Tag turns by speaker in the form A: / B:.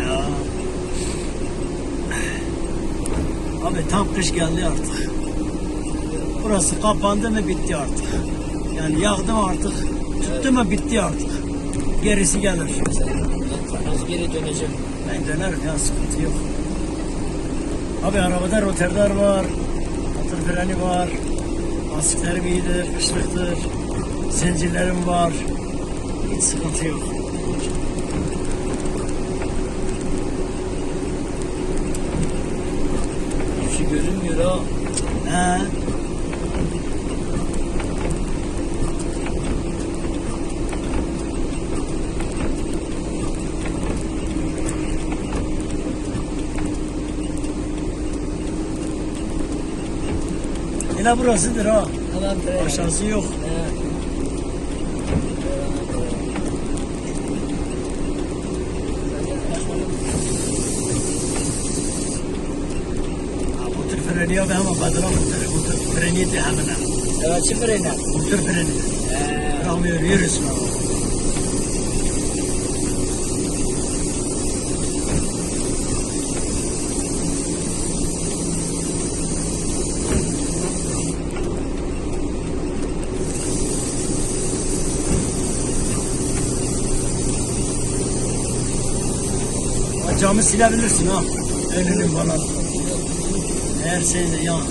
A: Ya. Abi tam kış geldi artık. Burası kapandı mı bitti artık. Yani yağdı mı artık, tuttu mu bitti artık. Gerisi gelir.
B: Az geri döneceğim.
A: Ben dönerim ya sıkıntı yok. Abi arabada roterler var. Motor freni var. Lastiklerim iyidir, kışlıktır. Zincirlerim var. Hiç sıkıntı yok.
B: Bir şey görünmüyor ha.
A: He. Yine burasıdır ha.
B: Bre.
A: Aşağısı yok.
B: He.
A: Freni de hemen.
B: Evet iner.
A: Bu tür freni.
B: He.
A: Bırakmıyor yürüsün ama. Camı silebilirsin ha. Önünü falan. Her şey
B: de yan.